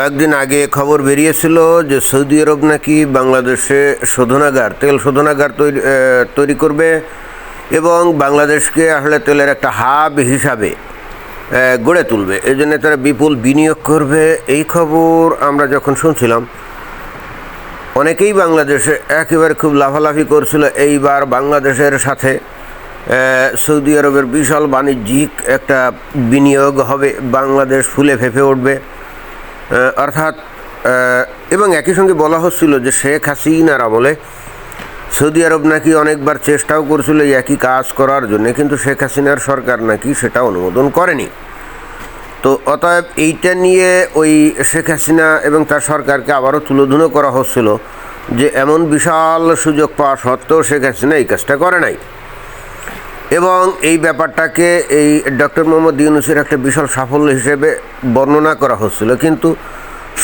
কয়েকদিন আগে খবর বেরিয়েছিল যে সৌদি আরব নাকি বাংলাদেশে শোধনাগার, তেল শোধনাগার তৈরি তৈরি করবে এবং বাংলাদেশকে আসলে তেলের একটা হাব হিসাবে গড়ে তুলবে। এই জন্য তারা বিপুল বিনিয়োগ করবে। এই খবর আমরা যখন শুনছিলাম, অনেকেই বাংলাদেশে একেবারে খুব লাফালাফি করছিল। এইবার বাংলাদেশের সাথে সৌদি আরবের বিশাল বাণিজ্যিক একটা বিনিয়োগ হবে। বাংলাদেশ ফুলে ফেঁপে উঠবে। অর্থাৎ এবং একই সঙ্গে বলা হচ্ছিল যে শেখ হাসিনার আমলে সৌদি আরব নাকি অনেকবার চেষ্টাও করছিল এই একই কাজ করার জন্য, কিন্তু শেখ হাসিনার সরকার নাকি সেটা অনুমোদন করেনি। তো অতএব এইটা নিয়ে ওই শেখ হাসিনা এবং তার সরকারকে আবারও তুলোধুনো করা হচ্ছিল যে এমন বিশাল সুযোগ পাওয়া সত্ত্বেও শেখ হাসিনা এই কাজটা করে নাই। এবং এই ব্যাপারটাকে এই ডক্টর মোহাম্মদ ইউনুসের একটা বিশাল সাফল্য হিসেবে বর্ণনা করা হচ্ছিল। কিন্তু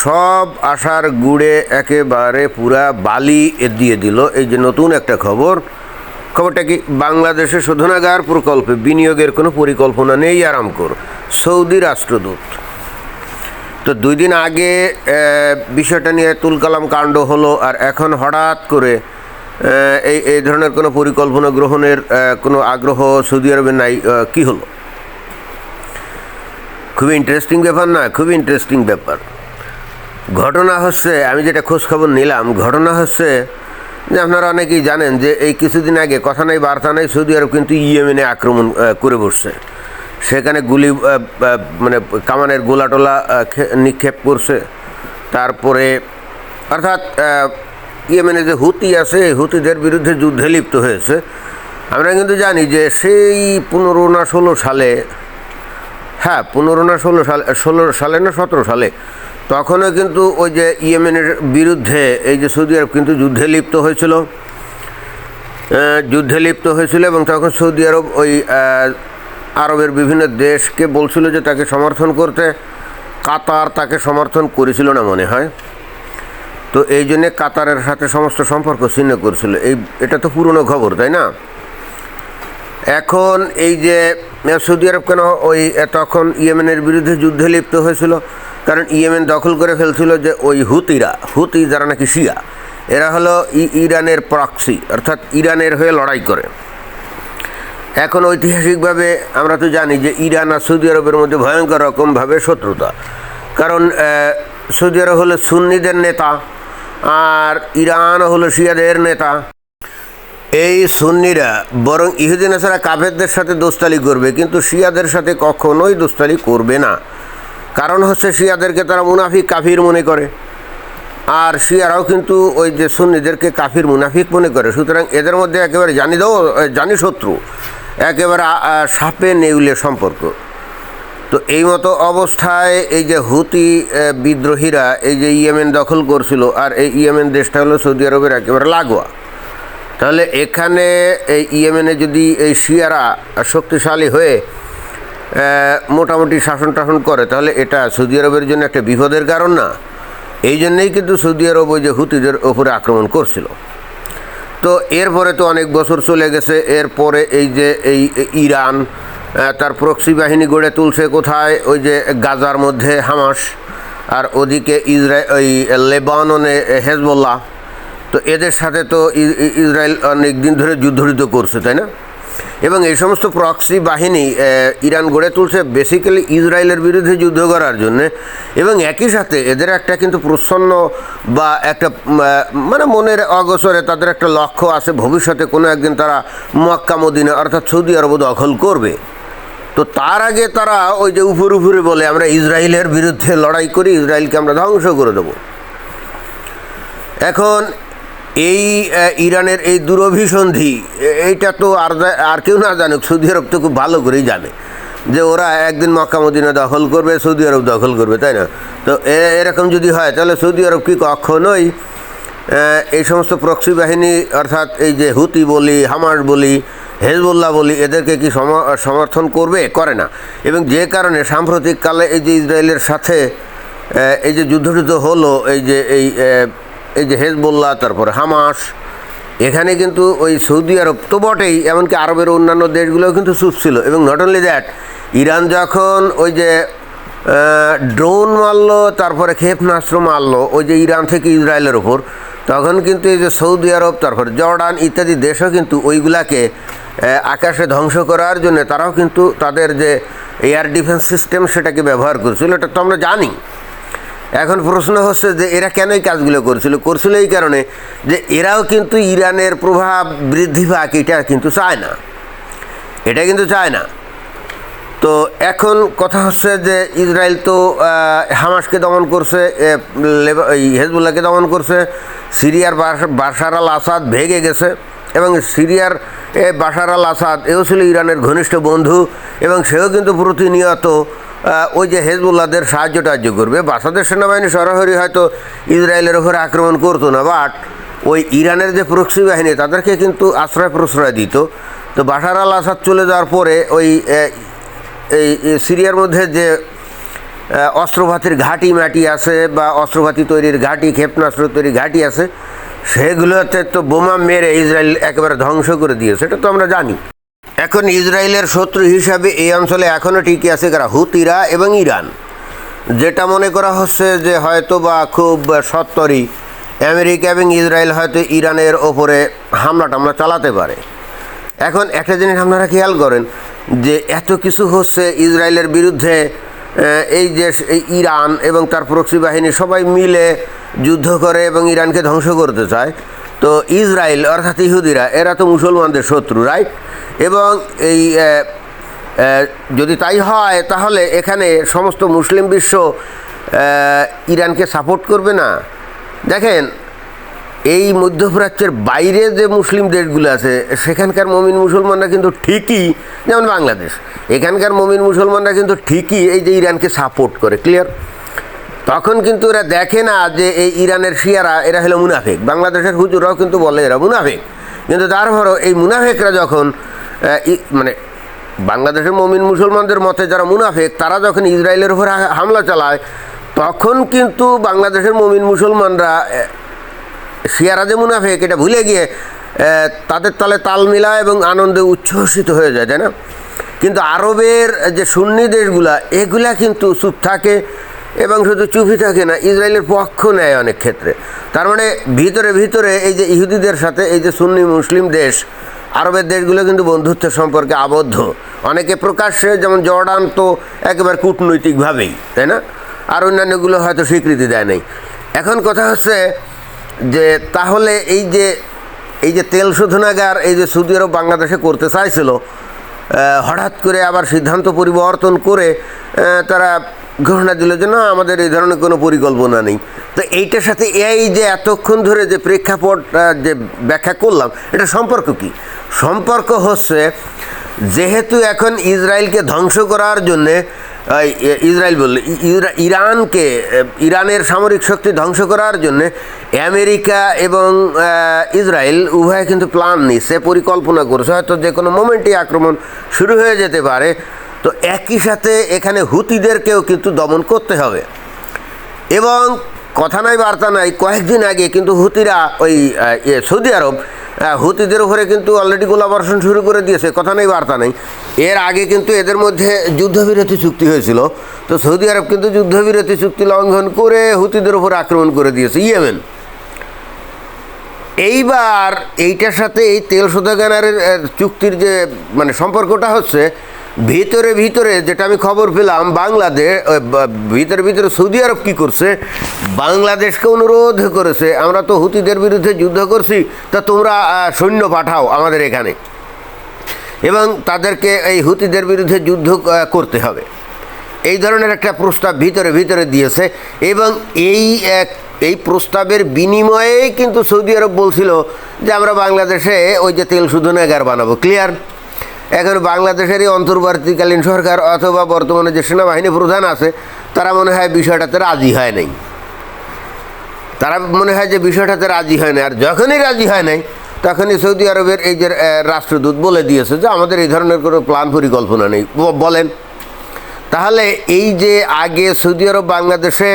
সব আশার গুড়ে একেবারে পুরা বালি দিয়ে দিল। এই যে নতুন একটা খবর, খবরটা কি বাংলাদেশে শোধনাগার প্রকল্পে বিনিয়োগের কোনো পরিকল্পনা নেই আরামকর? সৌদি রাষ্ট্রদূত। তো দুই দিন আগে বিষয়টা নিয়ে তুলকালাম কাণ্ড হলো, আর এখন হঠাৎ করে এই এই ধরনের কোনো পরিকল্পনা গ্রহণের কোনো আগ্রহ সৌদি আরবে নাই কি হলো? খুবই ইন্টারেস্টিং ব্যাপার না, খুবই ইন্টারেস্টিং ব্যাপার। ঘটনা হচ্ছে, আমি যেটা খোঁজ খবর নিলাম, ঘটনা হচ্ছে যে আপনারা অনেকেই জানেন যে এই কিছুদিন আগে, কথা নাই, বার্তা নাই, সৌদি আরব কিন্তু ইয়েমেনে আক্রমণ করে বসছে। সেখানে গুলি মানে কামানের গোলাটোলা নিক্ষেপ করছে। তারপরে, অর্থাৎ ইয়েমেনে যে হুতি আছে, হুতিদের বিরুদ্ধে যুদ্ধে লিপ্ত হয়েছে। আমরা কিন্তু জানি যে সেই পনেরো না ষোলো সালে হ্যাঁ পনেরো না ষোলো সালে ষোলো সালে না সতেরো সালে, তখনও কিন্তু ওই যে ইয়েমেনের বিরুদ্ধে এই যে সৌদি আরব কিন্তু যুদ্ধে লিপ্ত হয়েছিল। যুদ্ধে লিপ্ত হয়েছিল এবং তখন সৌদি আরব ওই আরবের বিভিন্ন দেশকে বলছিল যে তাকে সমর্থন করতে। কাতার তাকে সমর্থন করেছিল না মনে হয়। তো এই জন্যে কাতারের সাথে সমস্ত সম্পর্ক ছিন্ন করেছিল। এই, এটা তো পুরনো খবর, তাই না? এখন এই যে সৌদি আরব কেন ওই তখন ইয়েমেনের বিরুদ্ধে যুদ্ধে লিপ্ত হয়েছিল? কারণ ইয়েমেন দখল করে ফেলছিল যে ওই হুতিরা, হুতি যারা নাকি শিয়া, এরা হলো ইরানের প্রক্সি অর্থাৎ ইরানের হয়ে লড়াই করে। এখন ঐতিহাসিকভাবে আমরা তো জানি যে ইরান আর সৌদি আরবের মধ্যে ভয়ঙ্কর রকমভাবে শত্রুতা। কারণ সৌদি আরব হলো সুন্নিদের নেতা আর ইরান হলো শিয়াদের নেতা। এই সুন্নিরা বরং ইহুদিন ছাড়া কাফেরদের সাথে দোস্তালি করবে, কিন্তু শিয়াদের সাথে কখনোই দোস্তালি করবে না। কারণ হচ্ছে শিয়াদেরকে তারা মুনাফিক কাফির মনে করে। আর শিয়ারাও কিন্তু ওই যে সুন্নিদেরকে কাফির মুনাফিক মনে করে। সুতরাং এদের মধ্যে একেবারে জানি দাও জানি শত্রু একেবারে সাপে নেউলে সম্পর্ক। তো এই মতো অবস্থায় এই যে হুতি বিদ্রোহীরা এই যে ইয়েমেন দখল করছিল আর এই ইয়েমেন দেশটা হলো সৌদি আরবের একেবারে লাগোয়া। তাহলে এখানে এই ইয়েমেনে যদি এই শিয়ারা শক্তিশালী হয়ে মোটামুটি শাসন টাসন করে, তাহলে এটা সৌদি আরবের জন্য একটা বিপদের কারণ না। এই জন্যেই কিন্তু সৌদি আরব ওই যে হুতিদের ওপরে আক্রমণ করছিল। তো এরপরে তো অনেক বছর চলে গেছে, এরপরে এই যে এই ইরান তার প্রক্সি বাহিনী গড়ে তুলছে কোথায়? ওই যে গাজার মধ্যে হামাস, আর ওদিকে ইসরায়েল ওই লেবাননে হেজবল্লাহ। তো এদের সাথে তো ইসরায়েল অনেক দিন ধরে যুদ্ধরিত করছে, তাই না? এবং এই সমস্ত প্রক্সি বাহিনী ইরান গড়ে তুলছে বেসিক্যালি ইসরায়েলের বিরুদ্ধে যুদ্ধ করার জন্য। এবং একই সাথে এদের একটা কিন্তু প্রচ্ছন্ন বা একটা মানে মনের অগসরে তাদের একটা লক্ষ্য আছে, ভবিষ্যতে কোনো একদিন তারা মক্কা, মদিনা অর্থাৎ সৌদি আরব দখল করবে। তো তার আগে তারা ওই যে উপর উপরে বলে, আমরা ইসরায়েলের বিরুদ্ধে লড়াই করি, ইসরায়েলকে আমরা ধ্বংস করে দেবো। এখন এই ইরানের এই দুরভিসন্ধি এইটা তো আর আর কেউ না জানুক, সৌদি আরব তো খুব ভালো করেই জানে যে ওরা একদিন মক্কা মদিনা দখল করবে, সৌদি আরব দখল করবে, তাই না? তো এরকম যদি হয়, তাহলে সৌদি আরব কি কখনোই এই সমস্ত প্রক্সি বাহিনী, অর্থাৎ এই যে হুতি বলি, হামাস বলি হেজবুল্লাহ বলি, এদেরকে কি সম- সমর্থন করবে? করে না। এবং যে কারণে সাম্প্রতিককালে এই যে ইসরায়েলের সাথে এই যে যুদ্ধযুদ্ধ হলো, এই যে, এই এই যে হেজবুল্লাহ, তারপরে হামাস, এখানে কিন্তু ওই সৌদি আরব তো বটেই, এমনকি আরবের অন্যান্য দেশগুলোও কিন্তু চুপ ছিল। এবং নট অনলি দ্যাট ইরান যখন ওই যে ড্রোন মারলো, তারপরে ক্ষেপণাস্ত্র মারলো, ওই যে ইরান থেকে ইসরায়েলের ওপর তখন কিন্তু এই যে সৌদি আরব তারপর জর্ডান ইত্যাদি দেশও কিন্তু ওইগুলাকে আকাশে ধ্বংস করার জন্য তারাও কিন্তু তাদের যে এয়ার ডিফেন্স সিস্টেম সেটাকে ব্যবহার করছিল, এটা তো আমরা জানি। এখন প্রশ্ন হচ্ছে যে এরা কেন এই কাজগুলো করছিল? করছিল এই কারণে যে এরাও কিন্তু ইরানের প্রভাব বৃদ্ধি পাক, এটা কিন্তু চায় না। এটা কিন্তু চায় না। তো এখন কথা হচ্ছে যে ইসরায়েল তো হামাসকে দমন করছে হেজবুল্লাহকে দমন করছে। সিরিয়ার বাস- বাশার আল আসাদ ভেগে গেছে এবং সিরিয়ার, এ বাশার আল আসাদ, এও ছিল ইরানের ঘনিষ্ঠ বন্ধু এবং সেও কিন্তু প্রতিনিয়ত ওই যে হেজবুল্লাহদের সাহায্য টাহায্য করবে। বাসাদের সেনাবাহিনী সরাসরি হয়তো ইসরায়েলের ওপরে আক্রমণ করতো না বাট ওই ইরানের যে প্রক্সি বাহিনী, তাদেরকে কিন্তু আশ্রয় প্রশ্রয় দিত। তো বাশার আল আসাদ চলে যাওয়ার পরে ওই এই সিরিয়ার মধ্যে যে আহ, অস্ত্রপাতির ঘাঁটি মাটি আছে বা অস্ত্রপাতি তৈরির ঘাঁটি ক্ষেপণাস্ত্র তৈরির ঘাঁটি আছে সেগুলোতে তো বোমা মেরে ইসরায়েল একেবারে ধ্বংস করে দিয়েছে সেটা তো আমরা জানি। এখন ইসরায়েলের শত্রু হিসাবে এই অঞ্চলে এখনও টিকে আছে কারা? হুতিরা এবং ইরান। যেটা মনে করা হচ্ছে যে হয়তো বা খুব সত্তরই আমেরিকা এবং ইসরায়েল হয়তো ইরানের ওপরে হামলা টামলা চালাতে পারে। এখন একটা জিনিস আপনারা খেয়াল করেন যে এত কিছু হচ্ছে ইসরায়েলের বিরুদ্ধে এই যে ইরান এবং তার প্রক্সি বাহিনী সবাই মিলে যুদ্ধ করে এবং ইরানকে ধ্বংস করতে চায়। তো ইসরায়েল অর্থাৎ ইহুদিরা, এরা তো মুসলমানদের শত্রু রাইট এবং এই যদি তাই হয়, তাহলে এখানে সমস্ত মুসলিম বিশ্ব ইরানকে সাপোর্ট করবে না। দেখেন এই মধ্যপ্রাচ্যের বাইরে যে মুসলিম দেশগুলো আছে, সেখানকার মমিন মুসলমানরা কিন্তু ঠিকই, যেমন বাংলাদেশ, এখানকার মমিন মুসলমানরা কিন্তু ঠিকই এই যে ইরানকে সাপোর্ট করে ক্লিয়ার তখন কিন্তু এরা দেখে না যে এই ইরানের শিয়ারা, এরা হলো মুনাফেক। বাংলাদেশের হুজুরাও কিন্তু বলে এরা মুনাফেক। কিন্তু তারপরও এই মুনাফেকরা যখন মানে বাংলাদেশের মমিন মুসলমানদের মতে যারা মুনাফেক, তারা যখন ইসরায়েলের উপর হামলা চালায়, তখন কিন্তু বাংলাদেশের মমিন মুসলমানরা শিয়ারা যে মুনাফেক, এটা ভুলে গিয়ে তাদের তালে তাল মিলায় এবং আনন্দে উচ্ছ্বসিত হয়ে যায়, তাই না? কিন্তু আরবের যে সুন্নি দেশগুলা, এগুলা কিন্তু চুপ থাকে এবং শুধু চুপই থাকে না, ইসরায়েলের পক্ষ নেয় অনেক ক্ষেত্রে। তার মানে ভিতরে ভিতরে এই যে ইহুদিদের সাথে, এই যে সুন্নি মুসলিম দেশ, আরবের দেশগুলো কিন্তু বন্ধুত্বের সম্পর্কে আবদ্ধ। অনেকে প্রকাশ্যে যেমন জর্ডান তো একেবারে কূটনৈতিকভাবেই, তাই না? আর অন্যান্যগুলো হয়তো স্বীকৃতি দেয় নাই। এখন কথা হচ্ছে যে তাহলে এই যে এই যে তেল শোধনাগার, এই যে সৌদি আরব বাংলাদেশে করতে চাইছিল হঠাৎ করে আবার সিদ্ধান্ত পরিবর্তন করে তারা ঘোষণা দিল যে না, আমাদের এই ধরনের কোনো পরিকল্পনা নেই। তো এইটার সাথে এই যে এতক্ষণ ধরে যে প্রেক্ষাপট যে ব্যাখ্যা করলাম, এটা সম্পর্ক কি? সম্পর্ক হচ্ছে যেহেতু এখন ইসরায়েলকে ধ্বংস করার জন্যে ইসরায়েল বললে ইরানকে ইরানের সামরিক শক্তি ধ্বংস করার জন্য আমেরিকা এবং ইসরায়েল উভয়ে কিন্তু প্ল্যান নিচ্ছে পরিকল্পনা করছে। হয়তো যে কোনো মোমেন্টে আক্রমণ শুরু হয়ে যেতে পারে। তো একই সাথে এখানে হুতিদেরকেও কিন্তু দমন করতে হবে। এবং কথা নাই, বার্তা নাই, কয়েকদিন আগে কিন্তু হুতিরা ওই সৌদি আরব হুতিদের উপরে কিন্তু অলরেডি গোলাবর্ষণ শুরু করে দিয়েছে, কথা নেই, বার্তা নেই। এর আগে কিন্তু এদের মধ্যে যুদ্ধবিরতি চুক্তি হয়েছিল। তো সৌদি আরব কিন্তু যুদ্ধবিরতি চুক্তি লঙ্ঘন করে হুতিদের উপর আক্রমণ করে দিয়েছে, ইয়েমেন। এইবার এইটার সাথে এই তেল শোধাগারের চুক্তির যে মানে সম্পর্কটা হচ্ছে ভিতরে ভিতরে যেটা আমি খবর পেলাম বাংলাদেশ ভিতরে ভিতরে সৌদি আরব কী করছে? বাংলাদেশকে অনুরোধ করেছে, আমরা তো হুতিদের বিরুদ্ধে যুদ্ধ করছি, তা তোমরা সৈন্য পাঠাও আমাদের এখানে। এবং তাদেরকে এই হুতিদের বিরুদ্ধে যুদ্ধ করতে হবে। এই ধরনের একটা প্রস্তাব ভিতরে ভিতরে দিয়েছে এবং এই এক এই প্রস্তাবের বিনিময়েই কিন্তু সৌদি আরব বলছিল যে, আমরা বাংলাদেশে ওই যে তেল শোধনাগার বানাবো, ক্লিয়ার? এখন বাংলাদেশেরই অন্তর্বর্তীকালীন সরকার অথবা বর্তমানে যে সেনাবাহিনী প্রধান আছে, তারা মনে হয় বিষয়টাতে রাজি হয় নাই। তারা মনে হয় যে বিষয়টাতে রাজি হয় না আর যখনই রাজি হয় নাই, তখনই সৌদি আরবের এই যে রাষ্ট্রদূত বলে দিয়েছে যে, আমাদের এই ধরনের কোনো প্ল্যান পরিকল্পনা নেই। বলেন, তাহলে এই যে আগে সৌদি আরব বাংলাদেশে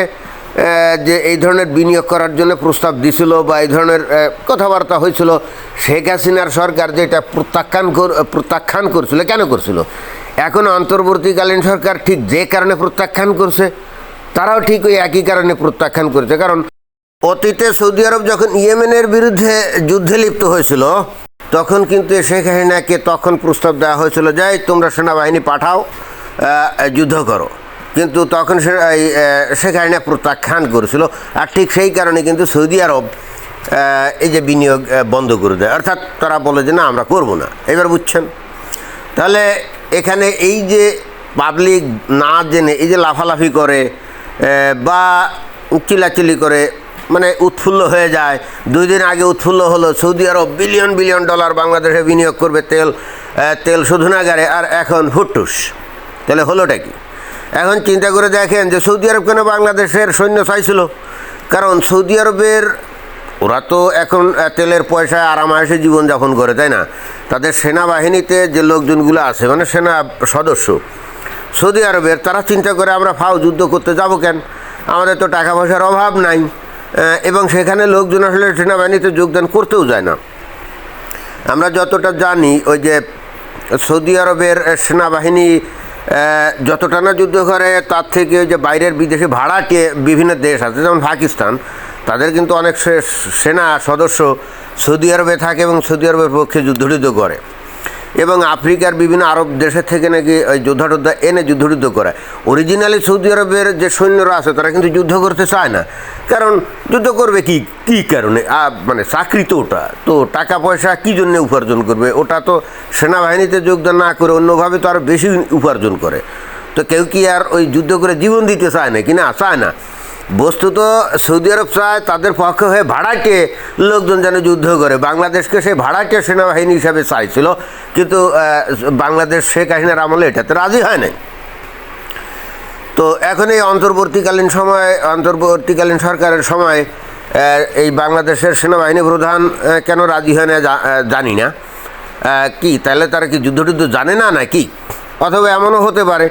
যে এই ধরনের বিনিয়োগ করার জন্য প্রস্তাব দিছিল বা এই ধরনের কথাবার্তা হয়েছিল, শেখ হাসিনার সরকার যেটা প্রত্যাখ্যান প্রত্যাখ্যান করছিল, কেন করছিল? এখন অন্তর্বর্তীকালীন সরকার ঠিক যে কারণে প্রত্যাখ্যান করছে, তারাও ঠিক ওই একই কারণে প্রত্যাখ্যান করেছে। কারণ অতীতে সৌদি আরব যখন ইয়েমেনের বিরুদ্ধে যুদ্ধে লিপ্ত হয়েছিল, তখন কিন্তু শেখ হাসিনাকে তখন প্রস্তাব দেওয়া হয়েছিল, যাই, তোমরা সেনাবাহিনী পাঠাও যুদ্ধ করো। কিন্তু তখন সে এই, হাসিনা প্রত্যাখ্যান করেছিল। আর ঠিক সেই কারণে কিন্তু সৌদি আরব এই যে বিনিয়োগ বন্ধ করে দেয়। অর্থাৎ তারা বলে যে না আমরা করব না। এবার বুঝছেন? তাহলে এখানে এই যে পাবলিক না জেনে এই যে লাফালাফি করে বা চিলাচিলি করে মানে উৎফুল্ল হয়ে যায়। দুই দিন আগে উৎফুল্ল হলো Saudi Arab billion billion dollar বাংলাদেশে বিনিয়োগ করবে তেল তেল শোধনাগারে। আর এখন হুটুস তাহলে হলোটা কি? এখন চিন্তা করে দেখেন যে সৌদি আরব কেন বাংলাদেশের সৈন্য চাইছিল? কারণ সৌদি আরবের ওরা তো এখন তেলের পয়সায় আরামায়েসে জীবনযাপন করে, তাই না? তাদের সেনাবাহিনীতে যে লোকজনগুলো আছে মানে সেনা সদস্য, সৌদি আরবের, তারা চিন্তা করে আমরা ফাও যুদ্ধ করতে যাব কেন? আমাদের তো টাকা পয়সার অভাব নাই এবং সেখানে লোকজন আসলে সেনাবাহিনীতে যোগদান করতেও যায় না। আমরা যতটা জানি, ওই যে সৌদি আরবের সেনাবাহিনী যতটা না যুদ্ধ করে, তার থেকে যে বাইরের বিদেশে ভাড়াটিয়ে বিভিন্ন দেশ আছে, যেমন পাকিস্তান, তাদের কিন্তু অনেক সেনা সদস্য সৌদি আরবে থাকে এবং সৌদি আরবের পক্ষে যুদ্ধ করে। এবং আফ্রিকার বিভিন্ন আরব দেশের থেকে নাকি ওই যোদ্ধা টোদ্ধা এনে যুদ্ধ টুদ্ধ করে। অরিজিনালি সৌদি আরবের যে সৈন্যরা আছে, তারা কিন্তু যুদ্ধ করতে চায় না। কারণ যুদ্ধ করবে কি কি কারণে? মানে চাকরি তো ওটা। তো টাকা পয়সা কী জন্য উপার্জন করবে? ওটা তো সেনাবাহিনীতে যোগদান না করে অন্যভাবে তো আরও বেশি উপার্জন করে। তো কেউ কি আর ওই যুদ্ধ করে জীবন দিতে চায় না কি না? চায় না। বস্তুত সৌদি আরব চায় তাদের পক্ষে হয়ে ভাড়াটে লোকজন যেন যুদ্ধ করে। বাংলাদেশকে সে ভাড়াটে সেনাবাহিনী হিসাবে চাইছিল, কিন্তু বাংলাদেশ শেখ হাসিনার আমলে এটাতে রাজি হয় নাই। তো এখন এই অন্তর্বর্তীকালীন সময়, অন্তর্বর্তীকালীন সরকারের সময় এই বাংলাদেশের সেনাবাহিনী প্রধান কেন রাজি হয় না জানি না। কি, তাহলে তারা কি যুদ্ধ টুদ্ধ জানে না নাকি? অথবা এমনও হতে পারে।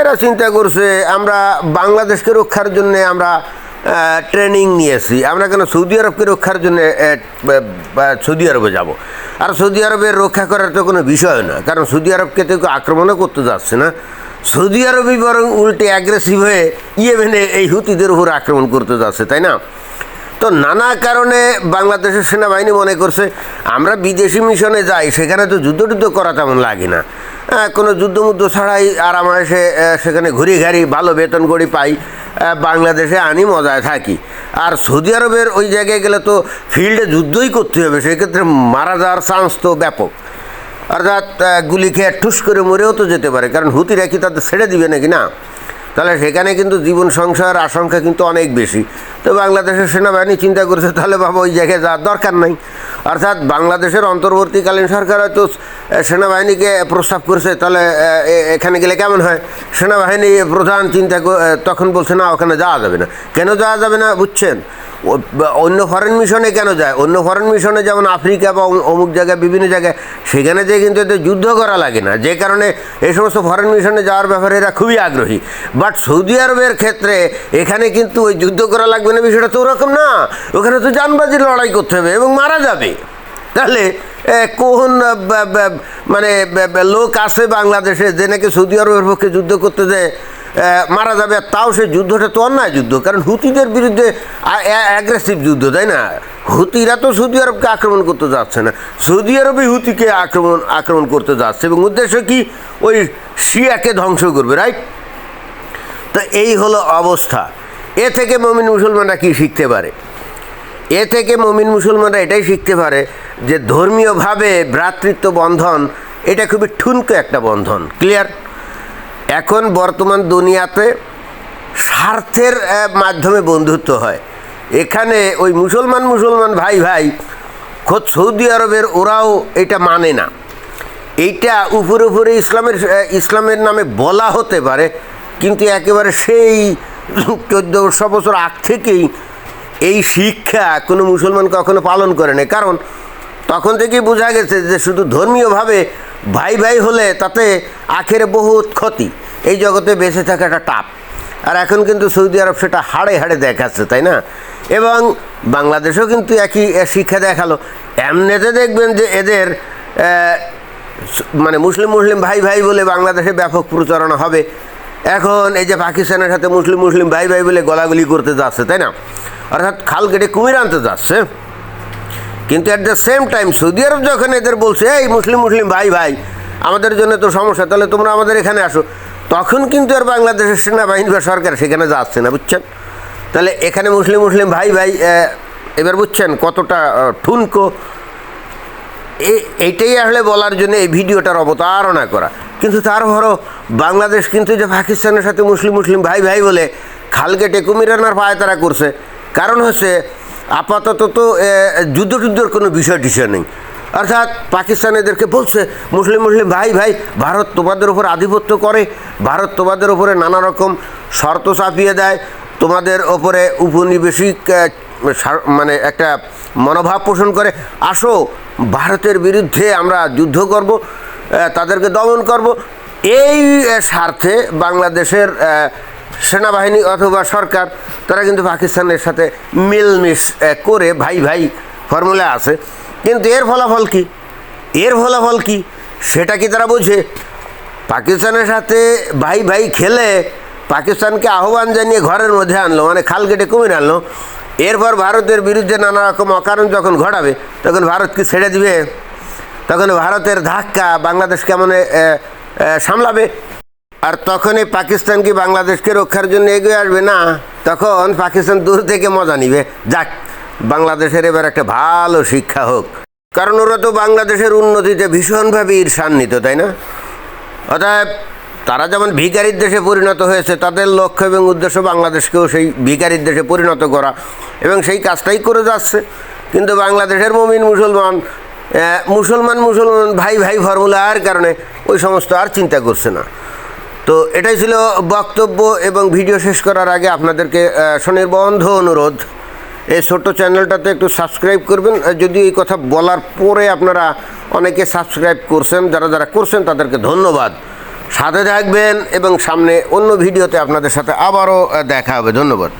এরা চিন্তা করছে, আমরা বাংলাদেশকে রক্ষার জন্য আমরা ট্রেনিং নিয়েছি। আমরা কেন সৌদি আরবকে রক্ষার জন্য সৌদি আরবে যাব? আর সৌদি আরবের রক্ষা করার তো কোনো বিষয় না, কারণ সৌদি আরবকে তো কেউ আক্রমণও করতে যাচ্ছে না। সৌদি আরবই বরং উল্টে অ্যাগ্রেসিভ হয়ে ইয়েমেনে এই হুতিদের উপর আক্রমণ করতে যাচ্ছে, তাই না? তো নানা কারণে বাংলাদেশের সেনাবাহিনী মনে করছে, আমরা বিদেশি মিশনে যাই, সেখানে তো যুদ্ধ টুদ্ধ করা তেমন লাগে না। কোনো যুদ্ধমুদ্ধ ছাড়াই আরামায়েসে সেখানে ঘুরি ঘাড়ি ভালো বেতন করি পাই বাংলাদেশে আনি মজায় থাকি। আর সৌদি আরবের ওই জায়গায় গেলে তো ফিল্ডে যুদ্ধই করতে হবে, সেক্ষেত্রে মারা যাওয়ার চান্স তো ব্যাপক। অর্থাৎ গুলি খেয়ে ঠুস করে মরেও তো যেতে পারে, কারণ হুতিরা কি তাদের ছেড়ে দিবে নাকি না? তাহলে সেখানে কিন্তু জীবন সংসার আশঙ্কা কিন্তু অনেক বেশি। তো বাংলাদেশের সেনাবাহিনী চিন্তা করছে, তাহলে বাবা ওই জায়গায় যাওয়ার দরকার নাই। অর্থাৎ বাংলাদেশের অন্তর্বর্তীকালীন সরকার হয়তো সেনাবাহিনীকে প্রস্তাব করছে, তাহলে এখানে গেলে কেমন হয়? সেনাবাহিনী প্রধান চিন্তা তখন বলছে, না, ওখানে যাওয়া যাবে না। কেন যাওয়া যাবে না, বুঝছেন? অন্য ফরেন মিশনে কেন যায়? অন্য ফরেন মিশনে যেমন আফ্রিকা বা অমুক জায়গায় বিভিন্ন জায়গায় সেখানে যে কিন্তু এদের যুদ্ধ করা লাগে না। যে কারণে এই সমস্ত ফরেন মিশনে যাওয়ার ব্যাপারে এরা খুবই আগ্রহী। বাট সৌদি আরবের ক্ষেত্রে এখানে কিন্তু ওই যুদ্ধ করা লাগবে না বিষয়টা তো ওরকম না। ওখানে তো জানবাজি লড়াই করতে হবে এবং মারা যাবে। তাহলে এ, কোন মানে লোক আছে বাংলাদেশে যে নাকি সৌদি আরবের পক্ষে যুদ্ধ করতে যায়? মারা যাবে, তাও সে যুদ্ধটা তো অন্যায় যুদ্ধ। কারণ হুতিদের বিরুদ্ধে অ্যাগ্রেসিভ যুদ্ধ, তাই না? হুতিরা তো সৌদি আরবকে আক্রমণ করতে যাচ্ছে না। সৌদি আরবে হুতিকে আক্রমণ আক্রমণ করতে যাচ্ছে এবং উদ্দেশ্য কি? ওই শিয়াকে ধ্বংস করবে রাইট তো এই হলো অবস্থা। এ থেকে মমিন মুসলমানরা কি শিখতে পারে? এ থেকে মমিন মুসলমানরা এটাই শিখতে পারে যে ধর্মীয়ভাবে ভ্রাতৃত্ব বন্ধন এটা খুবই ঠুনকো একটা বন্ধন। ক্লিয়ার এখন বর্তমান দুনিয়াতে স্বার্থের মাধ্যমে বন্ধুত্ব হয়। এখানে ওই মুসলমান মুসলমান ভাই ভাই, খোদ সৌদি আরবের ওরাও এটা মানে না। এইটা উপরে উপরে ইসলামের ইসলামের নামে বলা হতে পারে, কিন্তু একেবারে সেই চোদ্দোশো বছর আগ থেকেই এই শিক্ষা কোনো মুসলমান কখনো পালন করে না কারণ তখন থেকেই বোঝা গেছে যে শুধু ধর্মীয়ভাবে ভাই ভাই হলে তাতে আখের বহুত ক্ষতি। এই জগতে বেঁচে থাকাটা টাপ আর এখন কিন্তু সৌদি আরব সেটা হাড়ে হাড়ে দেখাচ্ছে, তাই না? এবং বাংলাদেশেও কিন্তু একই শিক্ষা দেখাল। এমনিতে দেখবেন যে এদের মানে মুসলিম মুসলিম ভাই ভাই বলে বাংলাদেশে ব্যাপক প্রচারণা হবে। এখন এই যে পাকিস্তানের সাথে মুসলিম মুসলিম ভাই ভাই বলে গলাগুলি করতে যাচ্ছে, তাই না? অর্থাৎ খাল কেটে কুমির আনতে যাচ্ছে। কিন্তু at the same time Saudi Arab যখন এদের বলছে, এই মুসলিম মুসলিম, ভাই ভাই, আমাদের জন্য তো সমস্যা, তাহলে তোমরা আমাদের এখানে আসো। তখন কিন্তু আর বাংলাদেশের সেনাবাহিনী বা সরকার সেখানে যাচ্ছে না, বুঝছেন? তাহলে এখানে মুসলিম মুসলিম, ভাই ভাই এবার বুঝছেন কতটা ঠুনকো? এইটাই আসলে বলার জন্য এই ভিডিওটার অবতারণা করা। কিন্তু তারপরও বাংলাদেশ কিন্তু যে পাকিস্তানের সাথে মুসলিম মুসলিম, ভাই ভাই বলে খাল কেটে কুমিরানার পায়তারা করছে। কারণ হচ্ছে আপাতত তো যুদ্ধ টুদ্ধর কোনো বিষয় টিষয় নেই। অর্থাৎ পাকিস্তান এদেরকে বলছে, মুসলিম মুসলিম, ভাই ভাই ভারত তোমাদের উপর আধিপত্য করে ভারত তোমাদের উপরে নানা রকম শর্ত চাপিয়ে দেয়, তোমাদের ওপরে উপনিবেশিক মানে একটা মনোভাব পোষণ করে। আসো, ভারতের বিরুদ্ধে আমরা যুদ্ধ করব তাদেরকে দমন করব। এই স্বার্থে বাংলাদেশের সেনাবাহিনী অথবা সরকার, তারা কিন্তু পাকিস্তানের সাথে মিলমিশ করে ভাই ভাই ফর্মুলা আছে। কিন্তু এর ফলাফল কি? এর ফলাফল কি? সেটা কি তারা বোঝে? পাকিস্তানের সাথে ভাই ভাই খেলে পাকিস্তানকে আহ্বান জানিয়ে ঘরের মধ্যে আনলো মানে খাল কেটে কুমির আনলো। এরপর ভারতের বিরুদ্ধে নানা রকম অকারণ যখন ঘটাবে, তখন ভারত কি ছেড়ে দিবে? তখন ভারতের ধাক্কা বাংলাদেশ কেমন সামলাবে? আর তখনই পাকিস্তান কি বাংলাদেশকে রক্ষার জন্য এগিয়ে আসবে? না। তখন পাকিস্তান দূর থেকে মজা নিবে। যাক, বাংলাদেশের এবার একটা ভালো শিক্ষা হোক। কারণ ওরা তো বাংলাদেশের উন্নতিতে ভীষণভাবে ঈর্ষান্বিত, তাই না? অতএব তারা যেমন ভিকারির দেশে পরিণত হয়েছে, তাদের লক্ষ্য এবং উদ্দেশ্য বাংলাদেশকেও সেই ভিকারির দেশে পরিণত করা এবং সেই কাজটাই করে যাচ্ছে। কিন্তু বাংলাদেশের মমিন মুসলমান মুসলমান মুসলমান ভাই ভাই ফর্মুলার কারণে ওই সমস্ত আর চিন্তা করছে না। তো এটাই ছিল বক্তব্য এবং ভিডিও শেষ করার আগে আপনাদেরকে স্বনির্বন্ধ অনুরোধ। এই ছোট্ট চ্যানেলটাতে একটু সাবস্ক্রাইব করবেন। যদি এই কথা বলার পরে আপনারা অনেকে সাবস্ক্রাইব করছেন, যারা যারা করছেন তাদেরকে ধন্যবাদ। সাথে থাকবেন এবং সামনে অন্য ভিডিওতে আপনাদের সাথে আবারও দেখা হবে। ধন্যবাদ।